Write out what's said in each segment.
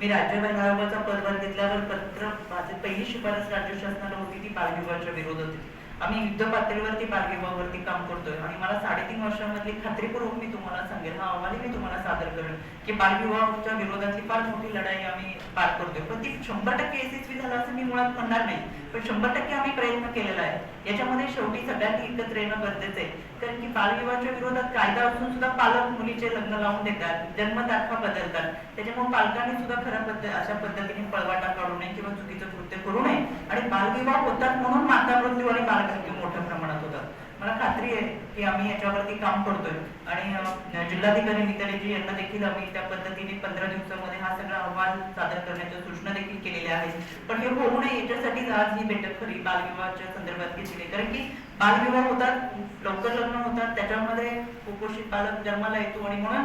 मी राज्य महिला आयोगाचा पदभार घेतल्यावर पत्र माझी पहिली शिफारस राज्य शासनाला होती ती बालविवाहाच्या विरोधात होती. आम्ही युद्ध पातळीवरती बालविवाहावरती काम करतोय. आणि मला साडेतीन वर्षामधली खात्रीपूर्वक मी तुम्हाला सांगेल हा अहवाल मी तुम्हाला सादर करेन की बालविवाहाच्या विरोधातली फार मोठी लढाई आम्ही पार करतोय. पण ती शंभर टक्के यशस्वी झाला असं मी मुळात म्हणणार नाही. पण शंभर टक्के आम्ही प्रयत्न केलेला आहे. याच्यामध्ये शेवटी सगळ्यांनी एकत्र येणं गरजेचं आहे. कारण की बालविवाहाच्या विरोधात कायदा असून सुद्धा पालक मुलीचे लग्न लावून देतात जन्मतारखा बदलतात. त्याच्यामुळे पालकांनी सुद्धा खऱ्या पद्धत अशा पद्धतीने पळवाटा काढू नये किंवा चुकीचं कृत्य करू नये. आणि बालविवाह होतात म्हणून माता मृत्यू आणि बाल बालमृत्यू मोठ्या प्रमाणात होतात. मला खात्री आहे की आम्ही याच्यावरती काम करतोय. आणि जिल्हाधिकारी नितळेजी यांना देखील आम्ही त्या पद्धतीने पंधरा दिवसामध्ये हा सगळा अहवाल सादर करण्याच्या सूचना देखील केलेल्या आहेत. पण हे होऊ नये याच्यासाठीच आज ही बैठक खरी बालविवाहाच्या संदर्भात घेतली आहे. कारण की बालविवाह होतात लवकर लग्न होतात त्याच्यामध्ये कुपोषित बालक जन्माला येतो आणि म्हणून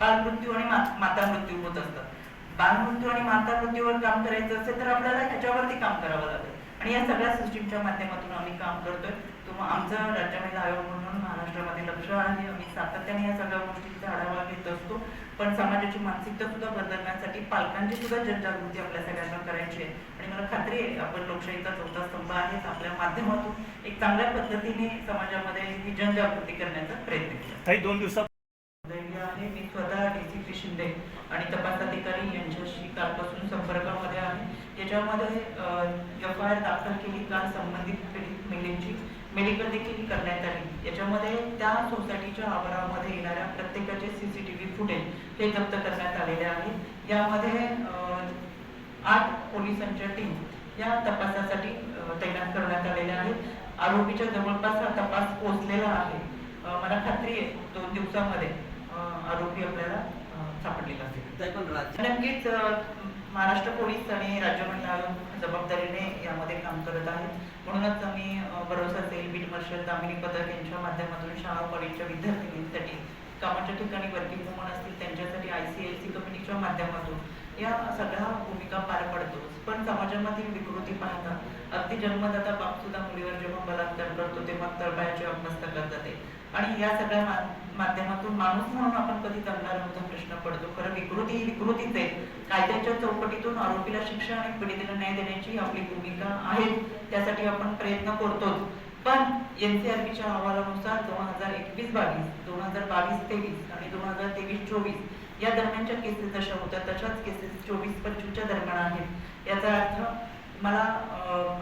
बालमृत्यू आणि माता मृत्यू होत असतात. बालमृत्यू आणि माता मृत्यूवर काम करायचं असेल तर आपल्याला याच्यावरती काम करावं लागेल. आणि या सगळ्या सिस्टीमच्या माध्यमातून आम्ही काम करतोय. तुम्हा आमचं राज्य महिला आयोग म्हणून महाराष्ट्रामध्ये लक्ष आहे. आम्ही सातत्याने या सगळ्या गोष्टींचा आढावा घेत असतो. पण समाजाची मानसिकता सुद्धा बदलण्यासाठी पालकांची सुद्धा जनजागृती आपल्या सगळ्यांना करायची आहे. आणि मला खात्री आहे आपण लोकशाहीचा चौथा स्तंभ आहेच आपल्या माध्यमातून. एक चांगल्या पद्धतीने समाजामध्ये ही जनजागृती करण्याचा प्रयत्न केला. काही दोन दिवसा दैन्य आहे. मी स्वतः डीसीपी शिंदे आणि तपास अधिकारी यांच्याशी कालपासून त्याच्यामध्ये याच्यामध्ये एफ आय आर दाखल केली काल संबंधित पीडित महिलेची मेडिकल देखील करण्यात आली. याच्यामध्ये त्या सोसायटीच्या आवारामध्ये येणाऱ्या प्रत्येकाचे सीसीटीव्ही फुटेज हे जप्त करण्यात आलेले आहे. यामध्ये आठ पोलिसांच्या टीम या तपासासाठी तैनात करण्यात आलेल्या आहेत. आरोपीच्या जवळपास हा तपास पोहोचलेला आहे. मला खात्री आहे दोन दिवसामध्ये आरोपी आपल्याला सापडलेला असेल. पण राज्य नक्कीच महाराष्ट्र पोलीस आणि राज्य मंडळ जबाबदारीने यामध्ये काम करत आहेत. म्हणूनच आम्ही भरोसा सेल बीट मार्शल दामिनी पदक यांच्या माध्यमातून शाळा कॉलेजच्या विद्यार्थिनींसाठी कामाच्या ठिकाणी वर्किंग वुमन असतील त्यांच्यासाठी आय सी एल सी कमिटीच्या माध्यमातून या सगळ्या भूमिका पार पडतो. पण समाजामधील विकृती पाहता अगदी जन्मदाता बाप सुद्धा मुलीवर जेव्हा बलात्कार करतो तेव्हा तळपायाची करत जाते आणि या सगळ्या माध्यमातून माणूस म्हणून आपण कधी जगणार नव्हता प्रश्न पडतो. खरं विकृती ही विकृतीच आहे. कायद्याच्या चौकटीतून आरोपीला शिक्षा आणि पीडितेला न्याय देण्याची आपली भूमिका आहे. त्यासाठी आपण प्रयत्न करतोच. पण एनसीआरबीच्या अहवालानुसार दोन हजार एकवीस बावीस दोन हजार बावीस तेवीस आणि दोन हजार तेवीस चोवीस या दरम्यानच्या केसेस जशा होत्या तशाच केसेस चोवीस पंचवीसच्या दरम्यान आहेत. याचा अर्थ मला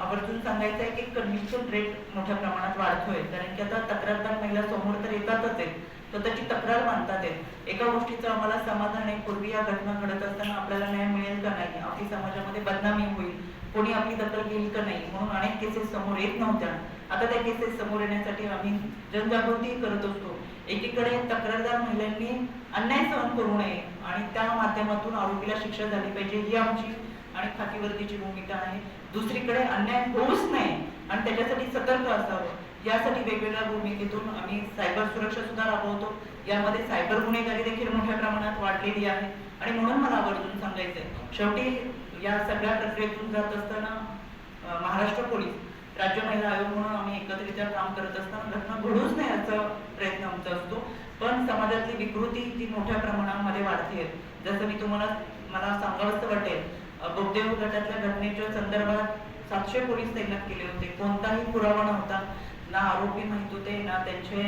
आवर्जून सांगायचं आहे की कन्व्हिक्शन रेट मोठ्या प्रमाणात वाढतोय. कारण की आता तक्रारदार महिला समोर तर येतातच आहेत. तर त्याची तक्रार मानतात आहेत. एका गोष्टीचं आम्हाला समाधान आहे. पूर्वी या घटना घडत असताना आपल्याला न्याय मिळेल का नाही? आपली समाजामध्ये बदनामी होईल. कोणी आपली दखल घेईल का नाही? म्हणून अनेक केसेस समोर येत नव्हत्या. आता त्या केसेस समोर येण्यासाठी आम्ही जनजागृती करत असतो. एकीकडे तक्रारदार महिलांनी अन्याय सहन करू नये आणि त्या माध्यमातून आरोपीला शिक्षा झाली पाहिजे ही आमची आणि खाकीवर्दीची भूमिका आहे. दुसरीकडे अन्याय होऊच नये आणि त्याच्यासाठी सतर्क असावं. यासाठी वेगवेगळ्या भूमिकेतून आम्ही सायबर सुरक्षा सुद्धा राबवतो. यामध्ये सायबर गुन्हेगारी देखील मोठ्या प्रमाणात वाढलेली आहे. आणि म्हणून मला आवर्जून सांगायचंय शेवटी या सगळ्या प्रक्रियेतून जात असताना महाराष्ट्र पोलीस राज्य महिला आयोग म्हणून आम्ही एकत्रित्या काम करत असताना घटना घडूच नाही याचा प्रयत्न आमचा असतो. पण समाजातली विकृती ती मोठ्या प्रमाणामध्ये वाढते जसं मी तुम्हाला मला सांगावंसं वाटेल बोगदेव गटातल्या घटनेच्या संदर्भात सातशे पोलीस तैनात केले होते. कोणताही पुरावा नव्हता. ना आरोपी माहीत होते ना त्यांचे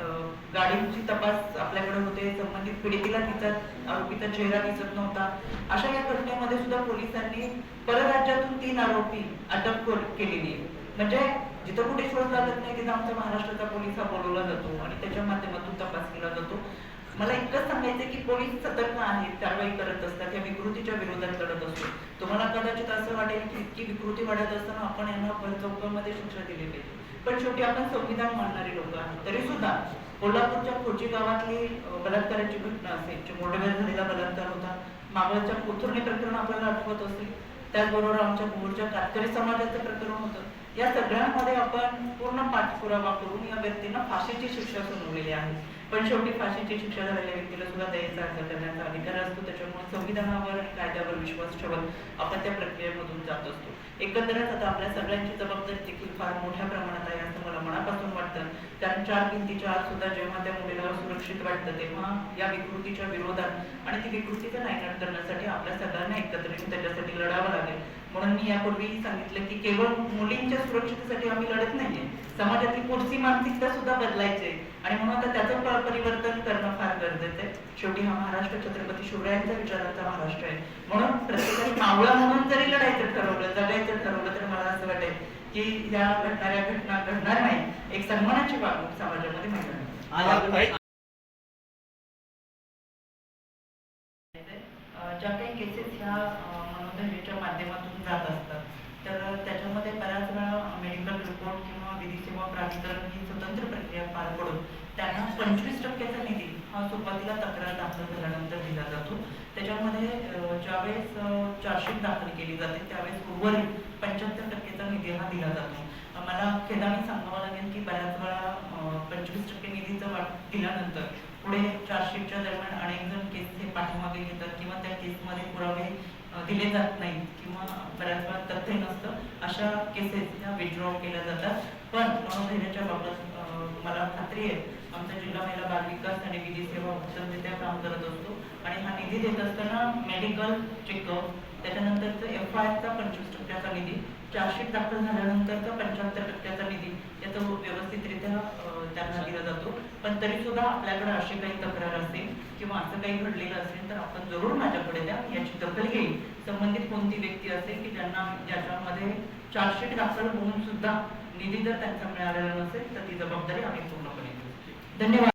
अं, गाडींची तपास आपल्याकडे होते. संबंधित पीडितीला तिचा आरोपीचा चेहरा दिसत नव्हता. अशा या घटनेमध्ये सुद्धा पोलिसांनी परराज्यातून तीन आरोपी अटक केलेली म्हणजे जिथं कुठे शोध लागत नाही तिथं आमचा महाराष्ट्राचा पोलीस हा बोलवला जातो आणि त्याच्या माध्यमातून तपास केला जातो. मला इतकंच सांगायचं की पोलीस सतर्क आहेत कारवाई करत असतात या विकृतीच्या विरोधात लढत असतो. तुम्हाला कदाचित असं वाटेल की इतकी विकृती वाढत असताना आपण यांना चौकामध्ये शिक्षा दिली पाहिजे. पण शेवटी आपण संविधान मानणारी लोक आहोत. तरी सुद्धा कोल्हापूरच्या खोची गावातली बलात्काराची घटना असेल चिमोटवेर झालेला बलात्कार होता मावळच्या कोथुर्णी प्रकरण आपल्याला आठवत असेल त्याचबरोबर आमच्या भोरच्या कातकरी समाजाचं प्रकरण होतं. या सगळ्यामध्ये आपण पूर्ण पाठपुरावा करून या व्यक्तींना फाशीची शिक्षा सुनावलेली आहे. पण शेवटी फाशीची शिक्षा झालेल्या व्यक्तीला सुद्धा दयेचा अर्ज करण्याचा अधिकार असतो. त्याच्यामुळे संविधानावर आणि कायद्यावर विश्वास ठेवत आपण त्या प्रक्रियेमधून जात असतो. एकंदरच आता आपल्या सगळ्यांची जबाबदारी देखील फार मोठ्या प्रमाणात आहे असं मला मनापासून वाटतं. कारण चार भिंतीच्या आत सुद्धा जेव्हा त्या मुलीला सुरक्षित वाटतं तेव्हा या विकृतीच्या विरोधात आणि ती विकृतीचं नायनाट करण्यासाठी आपल्या सगळ्यांना एकत्र त्याच्यासाठी लढावं लागेल. म्हणून मी यापूर्वी सांगितलं की केवळ मुलींच्या सुरक्षितेसाठी आम्ही लढत नाहीये. समाजातील पुढची मानसिकता सुद्धा बदलायची आहे. आणि म्हणून आता त्याचं परिवर्तन करणं फार गरजेचं आहे. शेवटी हा महाराष्ट्र छत्रपती शिवरायांच्या विचाराचा महाराष्ट्र आहे. म्हणून प्रत्येकाने मावळा म्हणून जरी लढायचं ठरवलं जगायचं ठरवलं तर मला असं वाटेल की या घडणाऱ्या घटना घडणार नाही. एक सन्मानाची वागणूक समाजामध्ये मिळणार अ, ज्या काही केसेस ह्या जात असतात. तर त्याच्यामध्ये बऱ्याच वेळा मेडिकल रिपोर्ट किंवा विधी सेवा प्राधिकरण ही स्वतंत्र प्रक्रिया पार पडून त्यांना पंचवीस टक्क्याचा निधी हा सुरुवातीला तक्रार दाखल झाल्यानंतर दिला जातो. त्याच्यामध्ये ज्यावेळेस चार्जशीट दाखल केली जाते त्यावेळेस उर्वरित पंच्याहत्तर टक्केचा निधी हा दिला जातो. मला खेदाने सांगावं लागेल की बऱ्याच वेळा पंचवीस टक्के निधीचा वाट दिल्यानंतर पुढे चार्जशीटच्या दरम्यान अनेक जण केस हे पाठीमागे घेतात किंवा त्या केसमध्ये पुरावे दिले जात नाहीत किंवा बऱ्याच वेळा तथ्य नसतं. अशा केसेस ह्या विड्रॉ केल्या जातात. पण मनोधैर्याच्या बाबत मला खात्री आहे आमचा जिल्हा महिला बाल विकास आणि विधी सेवा उत्तमरित्या काम करत असतो. आणि हा निधी देत असताना मेडिकल चेकअप त्याच्यानंतरचं एफ आय आयचा पंचवीस टक्क्याचा निधी चार्जशीट दाखल झाल्यानंतरचा पंच्याहत्तर टक्क्याचा निधी याचा व्यवस्थितरित्या त्यांना दिला जातो. पण तरी सुद्धा आपल्याकडे अशी काही तक्रार असेल किंवा असं काही घडलेलं असेल तर आपण जरूर माझ्याकडे द्या याची दखल घेईल. संबंधित कोणती व्यक्ती असेल की ज्यांना ज्याच्यामध्ये चार्जशीट दाखल होऊन सुद्धा निधी जर त्यांचा मिळालेला नसेल तर ती जबाबदारी आम्ही पूर्णपणे धन्यवाद.